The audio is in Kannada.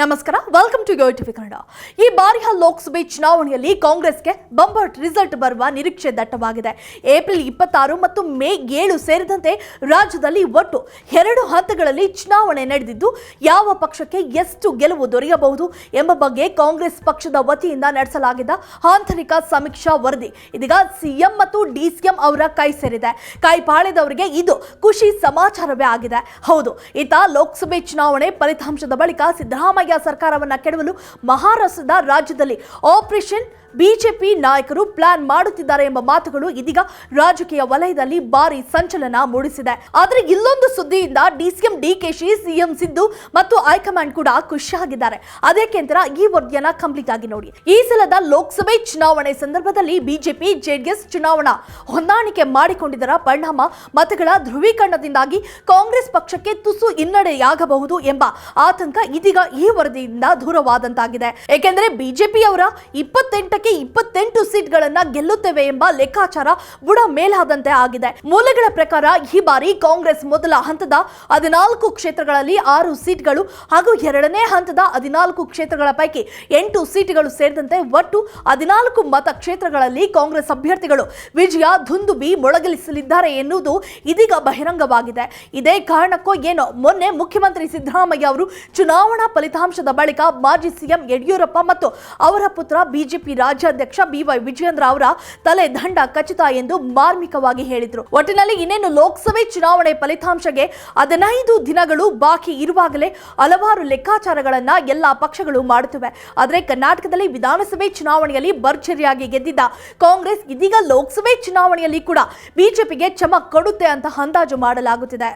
ನಮಸ್ಕಾರ ವೆಲ್ಕಮ್ ಟು ಟಿವಿ ಕನ್ನಡ ಈ ಬಾರಿಯ ಲೋಕಸಭೆ ಚುನಾವಣೆಯಲ್ಲಿ ಕಾಂಗ್ರೆಸ್ಗೆ ಬಂಬರ್ ರಿಸಲ್ಟ್ ಬರುವ ನಿರೀಕ್ಷೆ ದಟ್ಟವಾಗಿದೆ. ಏಪ್ರಿಲ್ ಇಪ್ಪತ್ತಾರು ಮತ್ತು ಮೇ ಏಳು ಸೇರಿದಂತೆ ರಾಜ್ಯದಲ್ಲಿ ಒಟ್ಟು ಎರಡು ಹಂತಗಳಲ್ಲಿ ಚುನಾವಣೆ ನಡೆದಿದ್ದು, ಯಾವ ಪಕ್ಷಕ್ಕೆ ಎಷ್ಟು ಗೆಲುವು ದೊರೆಯಬಹುದು ಎಂಬ ಬಗ್ಗೆ ಕಾಂಗ್ರೆಸ್ ಪಕ್ಷದ ವತಿಯಿಂದ ನಡೆಸಲಾಗಿದ್ದ ಆಂತರಿಕ ಸಮೀಕ್ಷಾ ವರದಿ. ಇದೀಗ ಸಿಎಂ ಮತ್ತು ಡಿಸಿಎಂ ಅವರ ಕೈ ಸೇರಿದೆ. ಕೈ ಪಾಳೆದವರಿಗೆ ಇದು ಖುಷಿ ಸಮಾಚಾರವೇ ಆಗಿದೆ. ಹೌದು ಇತ್ತ ಲೋಕಸಭೆ ಚುನಾವಣೆ ಫಲಿತಾಂಶದ ಬಳಿಕ ಸಿದ್ದರಾಮಯ್ಯ ಸರ್ಕಾರವನ್ನ ಕೆಡವಲು ಮಹಾರಾಷ್ಟ್ರದ ರಾಜ್ಯದಲ್ಲಿ ಆಪರೇಷನ್ ಬಿಜೆಪಿ ನಾಯಕರು ಪ್ಲಾನ್ ಮಾಡುತ್ತಿದ್ದಾರೆ ಎಂಬ ಮಾತುಗಳು ಇದೀಗ ರಾಜಕೀಯ ವಲಯದಲ್ಲಿ ಭಾರಿ ಸಂಚಲನ ಮೂಡಿಸಿದೆ. ಆದರೆ ಇಲ್ಲೊಂದು ಸುದ್ದಿಯಿಂದ ಡಿಸಿಎಂ ಡಿಕೆಶಿ ಸಿಎಂ ಸಿದ್ದು ಮತ್ತು ಹೈಕಮಾಂಡ್ ಕೂಡ ಖುಷಿಯಾಗಿದ್ದಾರೆ. ಅದಕ್ಕೆ ಅಂತರ ಈ ವರದಿಯನ್ನ ಕಂಪ್ಲೀಟ್ ಆಗಿ ನೋಡಿ. ಈ ಸಲದ ಲೋಕಸಭೆ ಚುನಾವಣೆ ಸಂದರ್ಭದಲ್ಲಿ ಬಿಜೆಪಿ, ಜೆಡಿಎಸ್ ಚುನಾವಣಾ ಹೊಂದಾಣಿಕೆ ಮಾಡಿಕೊಂಡಿದ್ದರ ಪರಿಣಾಮ ಮತಗಳ ಧ್ರುವೀಕರಣದಿಂದಾಗಿ ಕಾಂಗ್ರೆಸ್ ಪಕ್ಷಕ್ಕೆ ತುಸು ಹಿನ್ನಡೆಯಾಗಬಹುದು ಎಂಬ ಆತಂಕ ಇದೀಗ ಈ ವರದಿಯಿಂದ ದೂರವಾದಂತಾಗಿದೆ. ಏಕೆಂದರೆ ಬಿಜೆಪಿಯವರ ಇಪ್ಪತ್ತೆಂಟಕ್ಕೆ ಇಪ್ಪತ್ತೆಂಟು ಸೀಟ್ಗಳನ್ನ ಗೆಲ್ಲುತ್ತೇವೆ ಎಂಬ ಲೆಕ್ಕಾಚಾರ ಬುಡ ಮೇಲಾದಂತೆ ಆಗಿದೆ. ಮೂಲಗಳ ಪ್ರಕಾರ ಈ ಬಾರಿ ಕಾಂಗ್ರೆಸ್ ಮೊದಲ ಹಂತದ ಹದಿನಾಲ್ಕು ಕ್ಷೇತ್ರಗಳಲ್ಲಿ ಆರು ಸೀಟ್ಗಳು ಹಾಗೂ ಎರಡನೇ ಹಂತದ ಹದಿನಾಲ್ಕು ಕ್ಷೇತ್ರಗಳ ಪೈಕಿ ಎಂಟು ಸೀಟ್ಗಳು ಸೇರಿದಂತೆ ಒಟ್ಟು ಹದಿನಾಲ್ಕು ಮತ ಕ್ಷೇತ್ರಗಳಲ್ಲಿ ಕಾಂಗ್ರೆಸ್ ಅಭ್ಯರ್ಥಿಗಳು ವಿಜಯ ಧುಂದುಬಿ ಮೊಳಗಲಿಸಲಿದ್ದಾರೆ ಎನ್ನುವುದು ಇದೀಗ ಬಹಿರಂಗವಾಗಿದೆ. ಇದೇ ಕಾರಣಕ್ಕೋ ಏನೋ ಮೊನ್ನೆ ಮುಖ್ಯಮಂತ್ರಿ ಸಿದ್ದರಾಮಯ್ಯ ಅವರು ಚುನಾವಣಾ ಫಲಿತಾಂಶದ ಬಳಿಕ ಮಾಜಿ ಸಿಎಂ ಯಡಿಯೂರಪ್ಪ ಮತ್ತು ಅವರ ಪುತ್ರ ಬಿಜೆಪಿ ರಾಜ್ಯಾಧ್ಯಕ್ಷ ಬಿವೈ ವಿಜಯೇಂದ್ರ ಅವರ ತಲೆ ದಂಡ ಖಚಿತ ಎಂದು ಮಾರ್ಮಿಕವಾಗಿ ಹೇಳಿದರು. ಒಟ್ಟಿನಲ್ಲಿ ಇನ್ನೇನು ಲೋಕಸಭೆ ಚುನಾವಣೆ ಫಲಿತಾಂಶಗೆ ಹದಿನೈದು ದಿನಗಳು ಬಾಕಿ ಇರುವಾಗಲೇ ಹಲವಾರು ಲೆಕ್ಕಾಚಾರಗಳನ್ನ ಎಲ್ಲಾ ಪಕ್ಷಗಳು ಮಾಡುತ್ತಿವೆ. ಆದರೆ ಕರ್ನಾಟಕದಲ್ಲಿ ವಿಧಾನಸಭೆ ಚುನಾವಣೆಯಲ್ಲಿ ಭರ್ಜರಿಯಾಗಿ ಗೆದ್ದಿದ್ದ ಕಾಂಗ್ರೆಸ್ ಇದೀಗ ಲೋಕಸಭೆ ಚುನಾವಣೆಯಲ್ಲಿ ಕೂಡ ಬಿಜೆಪಿಗೆ ಚಮಕ್ ಕೊಡುತ್ತೆ ಅಂತ ಅಂದಾಜು ಮಾಡಲಾಗುತ್ತಿದೆ.